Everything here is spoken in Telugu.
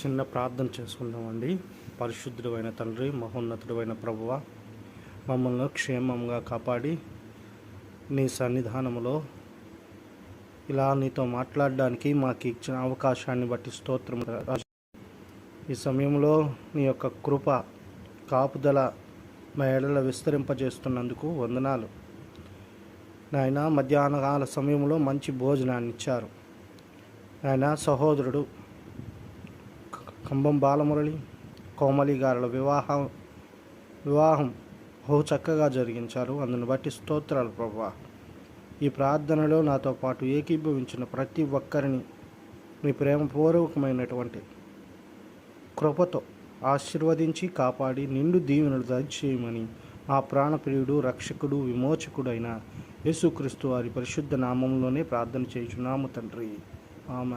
చిన్న ప్రార్థన చేసుకుందామండి. పరిశుద్ధుడు అయిన తండ్రి మహోన్నతుడు అయిన ప్రభువ మమ్మల్ని క్షేమంగా కాపాడి నీ సన్నిధానములో ఇలా నీతో మాట్లాడడానికి మాకు ఇచ్చిన అవకాశాన్ని బట్టి స్తోత్రం ఈ సమయంలో నీ యొక్క కృప కాపుదల మా ఎడల విస్తరింపజేస్తున్నందుకు వందనాలు. నాయన మధ్యాహ్నకాల సమయంలో మంచి భోజనాన్ని ఇచ్చారు ఆయన సహోదరుడు కంబం బాలమురళి కోమలి గారుల వివాహం వివాహం బహు చక్కగా జరిగించారు. అందును బట్టి స్తోత్రాలు ప్రభా. ఈ ప్రార్థనలో నాతో పాటు ఏకీభవించిన ప్రతి ఒక్కరిని మీ ప్రేమపూర్వకమైనటువంటి కృపతో ఆశీర్వదించి కాపాడి నిండు దీవెనలు దయచేయమని మా ప్రాణప్రియుడు రక్షకుడు విమోచకుడైన యేసుక్రీస్తు వారి పరిశుద్ధ నామంలోనే ప్రార్థన చేయుచున్నాము తండ్రి. ఆమె